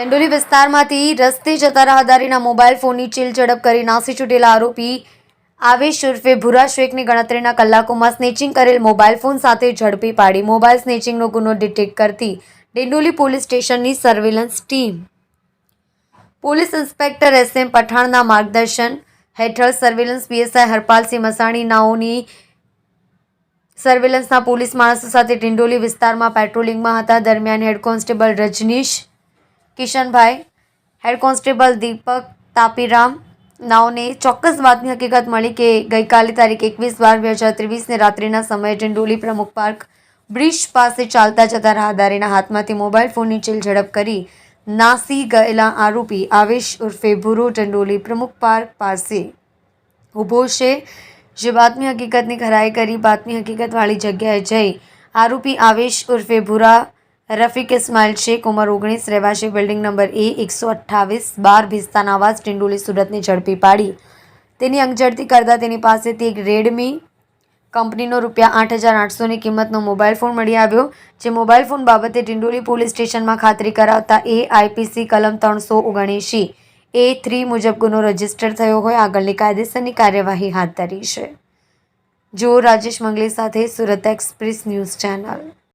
ડંડોલી વિસ્તારમાંથી રસ્તે જતા રાહદારીના મોબાઈલ ફોનની ચીલ ઝડપ કરી નાસી છૂટેલા આરોપી આવેશ ઉર્ફે ભૂરા શેખની ગણતરીના કલાકોમાં સ્નેચિંગ કરેલ મોબાઈલ ફોન સાથે ઝડપી પાડી મોબાઈલ સ્નેચિંગનો ગુનો ડિટેક્ટ કરતી ડેંડોલી પોલીસ સ્ટેશનની surveillance team. Police inspector S M પઠાણના માર્ગદર્શન હેઠળ સર્વેલન્સ પીએસઆઈ હરપાલસિંહ મસાણી નાઓની સર્વેલન્સના પોલીસ માણસો સાથે ટિંડોલી વિસ્તારમાં પેટ્રોલિંગમાં હતા. દરમિયાન head constable Rajnish Kishanbhai, head constable Deepak, Tapiram, નાઓને ચોક્કસ વાતની હકીકત મળી કે ગઈકાલે તારીખ એકવીસ બાર બે હજાર ત્રેવીસને રાત્રિના સમયે ટિંડોલી પ્રમુખ પાર્ક બ્રિજ પાસે ચાલતા જતા રાહદારીના હાથમાંથી મોબાઈલ ફોનની ચીલ ઝડપ કરી નાસી ગયેલા આરોપી આવેશ ઉર્ફે ભૂરો ડંડોલી પ્રમુખ પાર્ક પાસે ઊભો છે. જે બાતમી હકીકતની ખરાઈ કરી, બાતમી હકીકતવાળી જગ્યાએ જઈ આરોપી આવેશ ઉર્ફે ભૂરા રફીક ઇસ્માઇલ શેખ ઉંમર ઓગણીસ, રહેવાસી બિલ્ડિંગ નંબર એ એકસો અઠ્ઠાવીસ, બાર ભિસ્તાના આવાસ ટિંડોલી સુરતની ઝડપી પાડી. તેની અંગઝડતી કરતાં તેની પાસેથી એક રેડમી કંપનીનો રૂપિયા આઠ હજાર આઠસોની કિંમતનો મોબાઈલ ફોન મળી આવ્યો, જે મોબાઈલ ફોન બાબતે ટિંડોલી પોલીસ સ્ટેશનમાં ખાતરી કરાવતા એ આઈપીસી કલમ ત્રણસો ઓગણએંશી, એ થ્રી મુજબ ગુનો રજિસ્ટર થયો હોય, આગળની કાયદેસરની કાર્યવાહી હાથ ધરી છે. જો રાજેશ મંગલી સાથે સુરત એક્સપ્રેસ ન્યૂઝ ચેનલ.